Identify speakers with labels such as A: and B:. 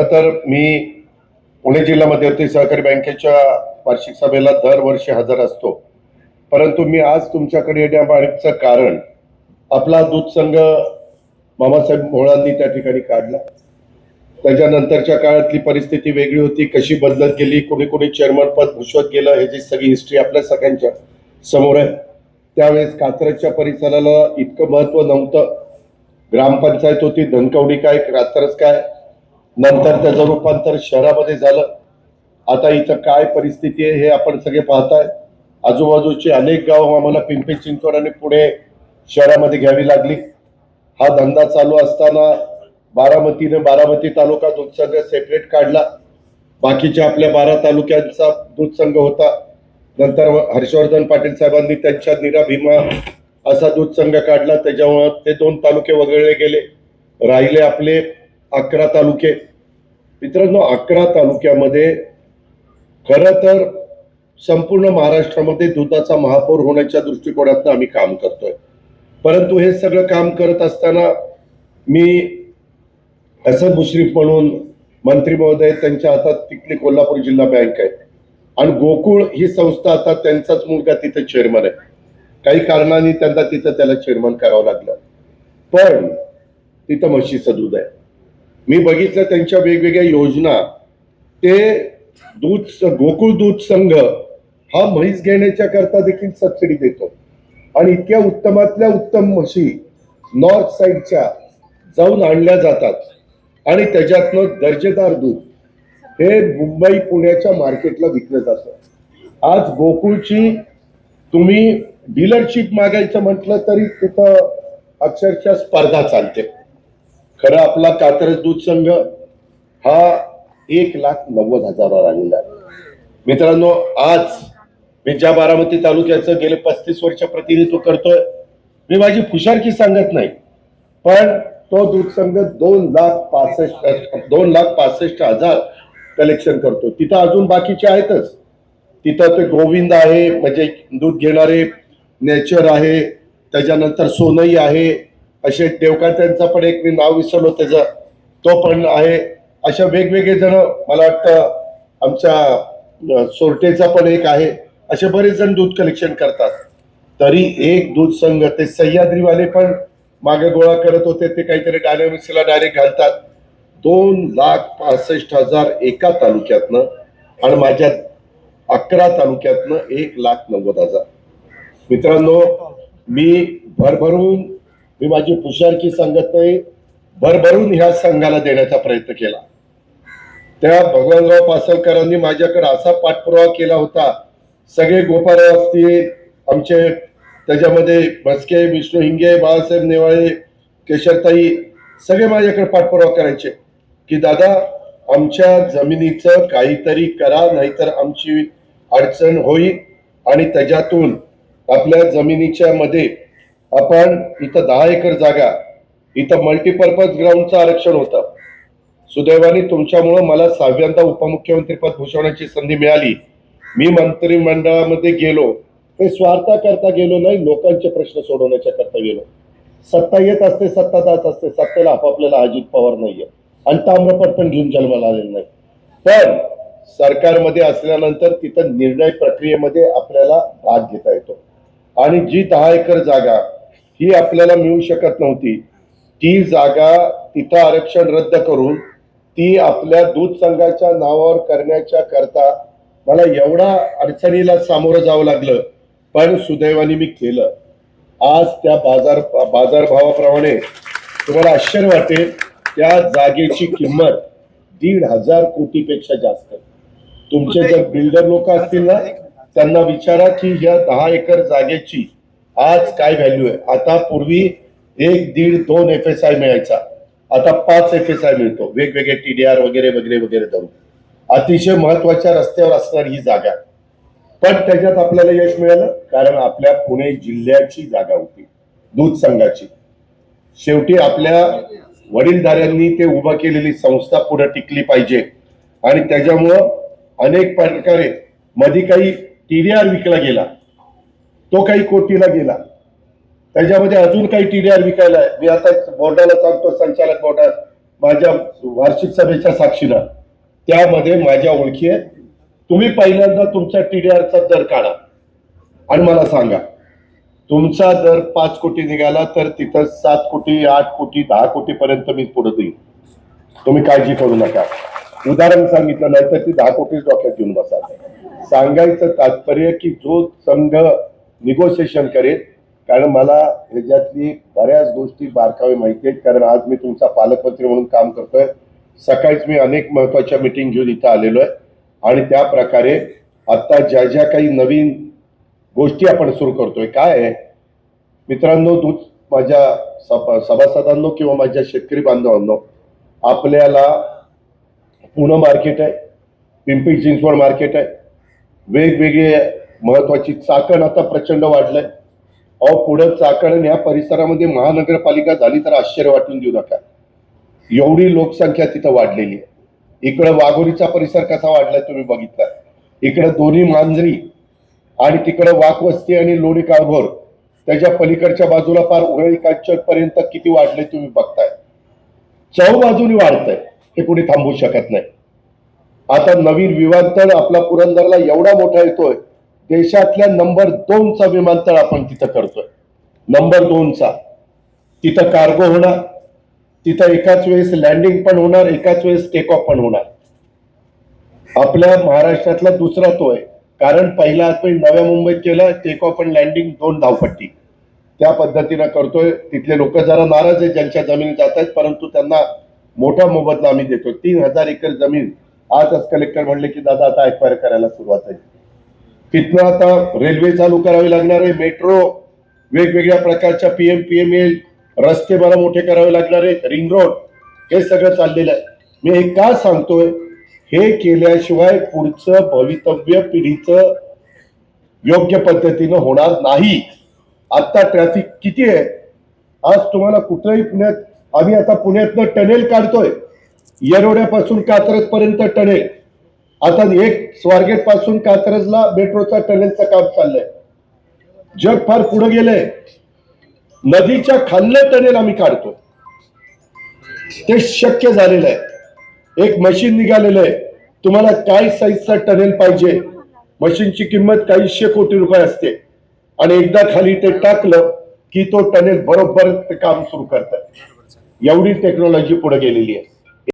A: तर मी पुणे जिल्हा मध्यवर्ती सहकारी बँकेच्या वार्षिक सभेला दरवर्षी हजर असतो. परंतु मी आज तुमच्याकडे येण्यामागचं कारण आपला दूध संघ मामासाहेब मोळांनी त्या ठिकाणी काढला. त्याच्यानंतरच्या काळातली परिस्थिती वेगळी होती कशी बदलत गेली कोणी कोणी चेअरमन पद भूषवत गेलं ह्याची सगळी हिस्ट्री आपल्या सगळ्यांच्या समोर आहे. त्यावेळेस कात्रजच्या परिसराला इतकं महत्त्व नव्हतं. ग्रामपंचायत होती धनकवडी काय कात्रज काय नंतर त्याचं रूपांतर शहरामध्ये झालं. आता इथं काय परिस्थिती आहे हे आपण सगळे पाहताय. आजूबाजूची अनेक गाव आम्हाला पिंपरी चिंचवड आणि पुणे शहरामध्ये घ्यावी लागली. हा धंदा चालू असताना बारामतीने बारामती तालुका दूध संघ सेपरेट काढला. बाकीच्या आपल्या बारा तालुक्यांचा दूध संघ होता. नंतर हर्षवर्धन पाटील साहेबांनी त्यांच्या निरा भीमा असा दूध संघ काढला. त्याच्यामुळं ते दोन तालुके वगळले गेले. राहिले आपले अकरा तालुके. मित्रांनो अकरा तालुक्यामध्ये खरं तर संपूर्ण महाराष्ट्रामध्ये दुधाचा महापौर होण्याच्या दृष्टिकोनातून आम्ही काम करतोय. परंतु हे सगळं काम करत असताना मी हसन मुश्रीफ म्हणून मंत्री महोदय त्यांच्या हातात तिकडे कोल्हापूर जिल्हा बँक आहे. आणि गोकुळ ही संस्था आता त्यांचाच मुलगा तिथे चेअरमन आहे. काही कारणाने त्यांना तिथं त्याला चेअरमन करावं लागलं. पण तिथं म्हशीचं दूध आहे. मी बघितलं त्यांच्या वेगवेगळ्या योजना. ते दूध गोकुळ दूध संघ हा म्हैस घेण्याच्या करता देखील सबसिडी देतो. आणि इतक्या उत्तमातल्या उत्तम म्हशी नॉर्थ साईडच्या जाऊन आणल्या जातात. आणि त्याच्यातनं दर्जेदार दूध हे मुंबई पुण्याच्या मार्केटला विकलं जातं. आज गोकुळची तुम्ही डीलरशिप मागायचं म्हटलं तरी तिथं अक्षरशः स्पर्धा चालते. खरं आपला कात्रज दूध संघ हा एक लाख नव्वद हजारावर आलेला आहे. मित्रांनो आज मी ज्या बारामती तालुक्याचं गेले पस्तीस वर्ष प्रतिनिधित्व करतोय मी माझी फुशारकी सांगत नाही पण तो दूध संघ दोन लाख पासष्ट दोन लाख पासष्ट हजार कलेक्शन करतो. तिथं अजून बाकीचे आहेतच. तिथं ते गोविंद आहे म्हणजे दूध घेणारे नेचर आहे त्याच्यानंतर सोनई आहे असे देवकात्यांचा पण एक मी नाव विसरलो त्याचं. तो पण आहे. अशा वेगवेगळे जण मला वाटतं आमच्या सोरटेचा पण एक आहे. असे बरेच जण दूध कलेक्शन करतात. तरी एक दूध संघ ते सह्याद्रीवाले पण मागे गोळा करत होते. ते काहीतरी डायनामिक्सला डायरेक्ट घालतात. दोन लाख पासष्ट हजार एका तालुक्यातनं आणि माझ्या अकरा तालुक्यातनं एक लाख नव्वद हजार. मित्रांनो मी भरभरून मी माझी पुशारकी सांगत नाही. भरभरून ह्या संघाला देण्याचा प्रयत्न केला. त्या भगवानराव पासलकरांनी माझ्याकडे असा पाठपुरावा केला होता. सगळे गोपाळराव असतील आमचे त्याच्यामध्ये भस्के विष्णू हिंगे बाळासाहेब नेवाळे केशरताई सगळे माझ्याकडे पाठपुरावा करायचे. की दादा आमच्या जमिनीचं काहीतरी करा नाहीतर आमची अडचण होईल आणि त्याच्यातून आपल्या जमिनीच्या मध्ये आपण इथं दहा एकर जागा इथं मल्टीपर्पज ग्राउंडचं आरक्षण होतं. सुदैवाने तुमच्यामुळं मला सहाव्यांदा उपमुख्यमंत्रीपद भूषवण्याची संधी मिळाली. मी मंत्रिमंडळामध्ये गेलो. ते स्वार्था करता गेलो नाही लोकांचे प्रश्न सोडवण्याच्या करता गेलो. सत्ता येत असते सत्ता जात असते सत्तेला आपापल्याला अजित पवार नाहीये. आणि ताम्रपट पण घेऊन जन्माला आलेलं नाही. पण सरकारमध्ये असल्यानंतर तिथं निर्णय प्रक्रियेमध्ये आपल्याला भाग घेता येतो. आणि जी दहा एकर जागा ही आपल्याला मिळू शकत नव्हती. ती जागा तिथं आरक्षण रद्द करून ती आपल्या दूध संघाच्या नावावर करण्याच्या करता मला एवढा अडचणीला सामोरं जावं लागलं पण सुदैवाने मी केलं. आज त्या बाजार बाजारभावाप्रमाणे तुम्हाला आश्चर्य वाटेल त्या जागेची किंमत दीड हजार कोटीपेक्षा जास्त तुमचे जर बिल्डर लोक असतील ना त्यांना विचारा की या दहा एकर जागेची आज काय व्हॅल्यू आहे? आता पूर्वी एक दीड दोन एफ एस आय मिळायचा. आता पाच एफ एस आय मिळतो. वेगवेगळे टीडीआर वगैरे वगैरे वगैरे धरून. अतिशय महत्त्वाच्या रस्त्यावर असणारी ही जागा. पण त्याच्यात आपल्याला यश मिळालं कारण आपल्या पुणे जिल्ह्याची जागा होती. दूध संघाची. शेवटी आपल्या वडीलधाऱ्यांनी ते उभा केलेली संस्था पुढे टिकली पाहिजे. आणि त्याच्यामुळं अनेक प्रकारे मध्ये काही टीडीआर विकला गेला. तो काही कोटीला गेला. त्याच्यामध्ये अजून काही टीडीआर विकायला आहे. मी आता बोर्डाला सांगतो संचालक बोर्डात माझ्या वार्षिक सभेच्या साक्षीला त्यामध्ये माझ्या ओळखी आहेत. तुम्ही पहिल्यांदा तुमच्या टीडीआरचा दर काढा आणि मला सांगा. तुमचा दर पाच कोटी निघाला तर तिथं सात कोटी आठ कोटी दहा कोटी पर्यंत मी पुढे देईन तुम्ही काळजी करू नका. उदाहरण सांगितलं नाही तर ती दहा कोटीच डॉक्टर घेऊन बसा. सांगायचं तात्पर्य की जो संघ निगोशिएशन करेन. कारण मला ह्याच्यातली बऱ्याच गोष्टी बारकावे माहिती आहेत. कारण आज मी तुमचा पालकमंत्री म्हणून काम करतोय. सकाळीच मी अनेक महत्त्वाच्या मिटिंग घेऊन इथं आलेलो आहे. आणि त्या प्रकारे आता ज्या ज्या काही नवीन गोष्टी आपण सुरू करतोय काय आहे? मित्रांनो दूध माझ्या सभासदांनो किंवा माझ्या शेतकरी बांधवांनो आपल्याला पुणे मार्केट आहे पिंपरी चिंचवड मार्केट आहे. वेगवेगळे महत्वाची चाकण आता प्रचंड वाढलंय. अहो पुढं चाकण या परिसरामध्ये महानगरपालिका झाली तर आश्चर्य वाटून देऊ नका. एवढी लोकसंख्या तिथं वाढलेली आहे. इकडं वाघोरीचा परिसर कसा वाढलाय तुम्ही बघितला इकडं दोन्ही मांजरी आणि तिकडं वाघवस्ती आणि लोणी काळभोर त्याच्या पलीकडच्या बाजूला फार उरळी काटचट पर्यंत किती वाढले तुम्ही बघताय. चौ बाजूनी वाढतंय हे कुणी थांबवू शकत नाही. आता नवीन विमानतळ आपला पुरंदरला एवढा मोठा येतोय देशातल्या नंबर दोनचा विमानतळ आपण तिथं करतोय. नंबर दोनचा तिथं कार्गो होणार. तिथं एकाच वेळेस लँडिंग पण होणार एकाच वेळेस टेक ऑफ पण होणार. आपल्या महाराष्ट्रातला दुसरा तो आहे. कारण पहिला आपण नव्या मुंबईत केला टेक ऑफ आणि लँडिंग दोन धावपट्टी. त्या पद्धतीनं करतोय. तिथले लोक जरा नाराज आहे ज्यांच्या जमिनी जात आहेत परंतु त्यांना मोठा मोबदला आम्ही देतो तीन हजार एकर जमीन आजच कलेक्टर म्हणले की दादा आता एक्वायर करायला सुरुवात आहे. तिथनं आता रेल्वे चालू करावी लागणार आहे मेट्रो वेगवेगळ्या प्रकारच्या P M P M L रस्ते मला मोठे करावे लागणार आहेत रिंग रोड हे सगळं चाललेलं आहे. मी हे का सांगतोय हे केल्याशिवाय पुढचं भवितव्य पिढीचं योग्य पद्धतीनं होणार नाही. आता ट्रॅफिक किती आहे? आज तुम्हाला कुठंही पुण्यात आम्ही आता पुण्यातनं टनेल काढतोय. येरोड्यापासून कात्रजपर्यंत टनेल आता एक स्वारगेटपासून कात्रजला मेट्रोचा टनेलचं काम चाललंय. जग फार पुढे गेलंय. नदीच्या खाल्लं टनेल आम्ही काढतो. ते शक्य झालेलं आहे. एक मशीन निघालेलं आहे. तुम्हाला काय साईजचा टनेल पाहिजे? मशीनची किंमत काहीशे कोटी रुपये असते. आणि एकदा खाली ते टाकलं की तो टनेल बरोबर ते काम सुरू करतात एवढी टेक्नॉलॉजी पुढे गेलेली आहे.